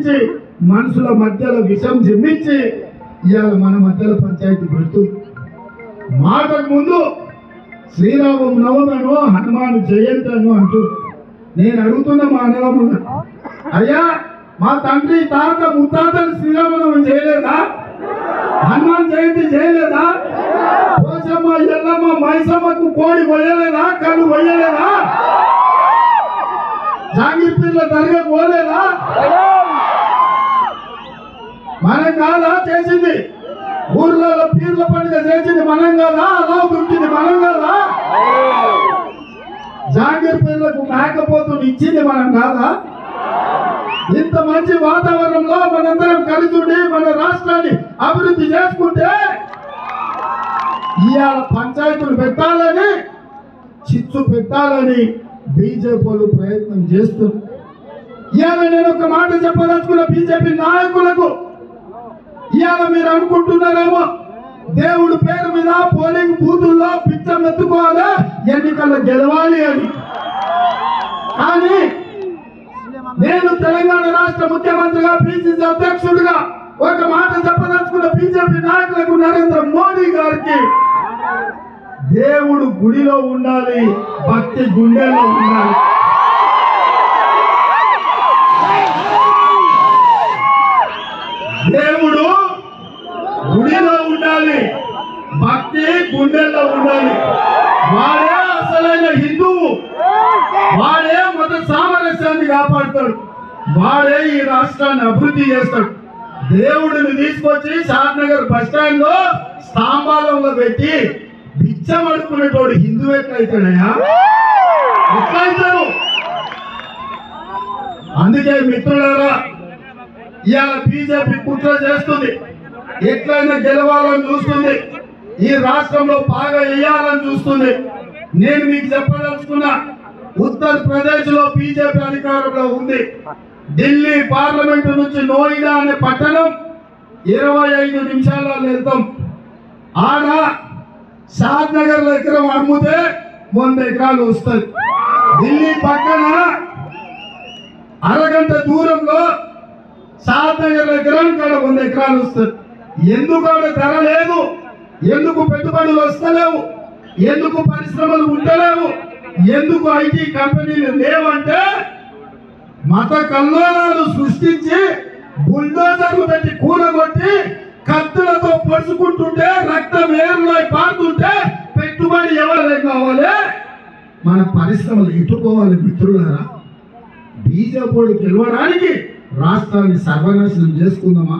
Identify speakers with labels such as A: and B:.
A: సృష్టించి మనుషుల మధ్యలో విషం జిమ్మించి ఇవాళ మన మధ్యలో పంచాయతీ పెడుతూ. మాటకు ముందు శ్రీరామం నవమను హనుమాన్ జయంతి అను అంటూ. నేను అడుగుతున్న మా అన్నదమ్ములు అయ్యా మా తండ్రి తాత ముత్తాతలు శ్రీరామనవం చేయలేదా? హనుమాన్ జయంతి చేయలేదా? కోసమ్మ ఎల్లమ్మ మైసమ్మకు కోడి పోయలేదా కళ్ళు పోయలేదా జాంగీర్ పీర్ల దర్గా పోలేదా? మనం కాదా చేసింది. ఊర్లలో పీర్ల పండుగ చేసింది మనం కాదా అలా దొరికింది మనం కాదా జాంగీర్ పీర్లకు మేకపోతుని ఇచ్చింది మనం కాదా ఇంత మంచి వాతావరణంలో మనందరం కలిసి ఉండి మన రాష్ట్రాన్ని అభివృద్ధి చేసుకుంటే ఇవాళ పంచాయతీలు పెట్టాలని చిచ్చు పెట్టాలని బీజేపీలు ప్రయత్నం చేస్తున్నారు. ఇవాళ నేను ఒక మాట చెప్పదలుచుకున్న బీజేపీ నాయకులకు ఇవాళ మీరు అనుకుంటున్నారేమో? దేవుడు పేరు మీద పోలింగ్ బూతుల్లో పిచ్చం ఎత్తుకోవాలి ఎన్నికల్లో గెలవాలి అని. కానీ నేను తెలంగాణ రాష్ట్ర ముఖ్యమంత్రిగా పిసిసి అధ్యక్షుడిగా ఒక మాట చెప్పదలుచుకున్న బీజేపీ నాయకులకు నరేంద్ర మోడీ గారికి దేవుడు గుడిలో ఉండాలి భక్తి గుండెలో ఉండాలి. దేవుడు గుడిలో ఉండాలి భక్తి గుండెల్లో ఉండాలి. వాడే అసలైన హిందువు వాడే మత సామరస్యాన్ని కాపాడుతాడు. వాడే ఈ రాష్ట్రాన్ని అభివృద్ధి చేస్తాడు. దేవుడిని తీసుకొచ్చి షాద్నగర్ బస్ స్టాండ్లో స్తంభాలంలో పెట్టి బిచ్చమడుకునేటోడు అడుక్కునేటోడు హిందూ ఎట్లయితాడయా ఎట్లయితాడు? అందుకే మిత్రులారా ఇవాళ బీజేపీ కుట్ర చేస్తుంది. ఎట్లయినా గెలవాలని చూస్తుంది. ఈ రాష్ట్రంలో బాగా వేయాలని చూస్తుంది. నేను మీకు చెప్పదలుచుకున్నా ఉత్తరప్రదేశ్లో బీజేపీ అధికారంలో ఉంది. ఢిల్లీ పార్లమెంటు నుంచి నోయిడా అనే పట్టణం ఇరవై ఐదు నిమిషాలలో వెళ్తాం ఆడ షాద్ నగర్లో ఎకరం అమ్ముతే వంద ఎకరాలు వస్తుంది ఢిల్లీ పక్కన అరగంట దూరంలో షాద్ నగర్ ఎకరం కాడ వంద ఎకరాలు వస్తుంది ఎందుకు ఆడ ధర లేదు? ఎందుకు పెట్టుబడులు వస్తలేవు? ఎందుకు పరిశ్రమలు ఉండలేవు? ఎందుకు ఐటీ కంపెనీలు లేవంటే మత కల్లోలాలు సృష్టించి బుల్డోజర్లు పెట్టి కూలగొట్టి కత్తులతో పొడుచుకుంటుంటే రక్తం ఏరులో పారుతుంటే పెట్టుబడి ఎవరు కావాలి? మన పరిశ్రమలు ఇట్టుకోవాలి మిత్రులారా. బీజేపీ గెలవడానికి రాష్ట్రాన్ని సర్వనాశనం చేసుకుందామా?